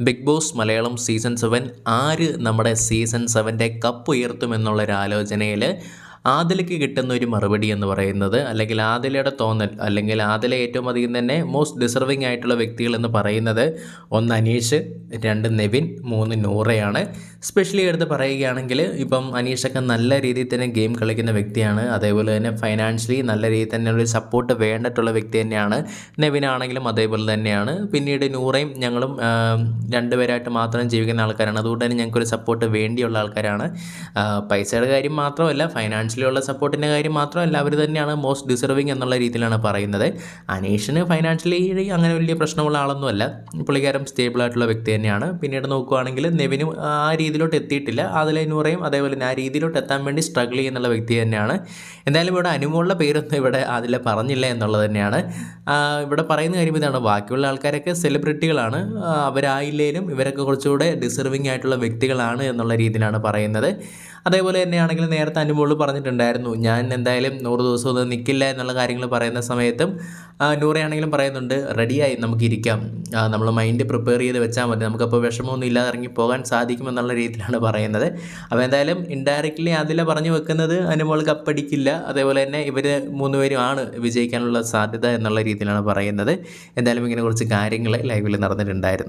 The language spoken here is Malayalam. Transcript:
Big boss Malayalam season seven ആര് നമ്മുടെ സീസൺ സെവന്റെ കപ്പ് ഉയർത്തുമെന്നുള്ളൊരു ആലോചനയിൽ ആദിലയ്ക്ക് കിട്ടുന്ന ഒരു മറുപടി എന്ന് പറയുന്നത് അല്ലെങ്കിൽ ആദിലയുടെ തോന്നൽ അല്ലെങ്കിൽ ആദില ഏറ്റവും അധികം തന്നെ മോസ്റ്റ് ഡിസർവിങ് ആയിട്ടുള്ള വ്യക്തികൾ എന്ന് പറയുന്നത് ഒന്ന് അനീഷ് രണ്ട് നെവിൻ മൂന്ന് നൂറയാണ്. സ്പെഷ്യലി എടുത്ത് പറയുകയാണെങ്കിൽ ഇപ്പം അനീഷൊക്കെ നല്ല രീതിയിൽ തന്നെ ഗെയിം കളിക്കുന്ന വ്യക്തിയാണ്. അതേപോലെ തന്നെ ഫൈനാൻഷ്യലി നല്ല രീതിയിൽ തന്നെ ഒരു സപ്പോർട്ട് വേണ്ടിയിട്ടുള്ള വ്യക്തി തന്നെയാണ്. നെവിനാണെങ്കിലും അതേപോലെ തന്നെയാണ്. പിന്നീട് നൂറയും ഞങ്ങളും രണ്ടുപേരായിട്ട് മാത്രം ജീവിക്കുന്ന ആൾക്കാരാണ്. അതുകൊണ്ട് തന്നെ ഞങ്ങൾക്കൊരു സപ്പോർട്ട് വേണ്ടിയുള്ള ആൾക്കാരാണ്. പൈസയുടെ കാര്യം മാത്രമല്ല ഫൈനാൻഷ്യലി ഉള്ള സപ്പോർട്ടിന്റെ കാര്യം മാത്രമല്ല അവർ തന്നെയാണ് മോസ്റ്റ് ഡിസർവിങ് എന്നുള്ള രീതിയിലാണ് പറയുന്നത്. അനീഷിന് ഫൈനാൻഷ്യലി അങ്ങനെ വലിയ പ്രശ്നമുള്ള ആളൊന്നുമല്ല. പുള്ളിക്കാരൻ സ്റ്റേബിൾ ആയിട്ടുള്ള വ്യക്തി തന്നെയാണ്. പിന്നീട് നോക്കുകയാണെങ്കിൽ നെവിനും ആ രീതിയിലോട്ട് എത്തിയിട്ടില്ല. അതിലെ നൂറയും അതേപോലെ തന്നെ ആ രീതിയിലോട്ട് എത്താൻ വേണ്ടി സ്ട്രഗിൾ ചെയ്യുന്നുള്ള വ്യക്തി തന്നെയാണ്. എന്തായാലും ഇവിടെ അനുമുള്ള പേരൊന്നും ഇവിടെ അതിൽ പറഞ്ഞില്ല എന്നുള്ളത് തന്നെയാണ്. ഇവിടെ പറയുന്ന കാര്യം ഇതാണ്. ബാക്കിയുള്ള ആൾക്കാരൊക്കെ സെലിബ്രിറ്റികളാണ് അവരായില്ലേലും ഇവരൊക്കെ കുറച്ചുകൂടെ ഡിസർവിങ് ആയിട്ടുള്ള വ്യക്തികളാണ് എന്നുള്ള രീതിയിലാണ് പറയുന്നത്. അതേപോലെ തന്നെയാണെങ്കിൽ നേരത്തെ അനുമോൾ പറഞ്ഞിട്ടുണ്ടായിരുന്നു. ഞാൻ എന്തായാലും നൂറ് ദിവസം ഒന്നും നിൽക്കില്ല എന്നുള്ള കാര്യങ്ങൾ പറയുന്ന സമയത്തും നൂറയാണെങ്കിലും പറയുന്നുണ്ട് റെഡിയായി നമുക്കിരിക്കാം നമ്മൾ മൈൻഡ് പ്രിപ്പയർ ചെയ്ത് വെച്ചാൽ മതി. നമുക്കപ്പോൾ വിഷമമൊന്നും ഇല്ലാതെ ഇറങ്ങി പോകാൻ സാധിക്കുമെന്നുള്ള രീതിയിലാണ് പറയുന്നത്. അപ്പോൾ എന്തായാലും ഇൻഡയറക്റ്റ്ലി അതിലെ പറഞ്ഞു വെക്കുന്നത് അനുമോൾ കപ്പടിക്കില്ല. അതേപോലെ തന്നെ ഇവർ മൂന്നുപേരും ആണ് വിജയിക്കാനുള്ള സാധ്യത എന്നുള്ള രീതിയിലാണ് പറയുന്നത്. എന്തായാലും ഇങ്ങനെ കുറച്ച് കാര്യങ്ങൾ ലൈവിൽ നടന്നിട്ടുണ്ടായിരുന്നു.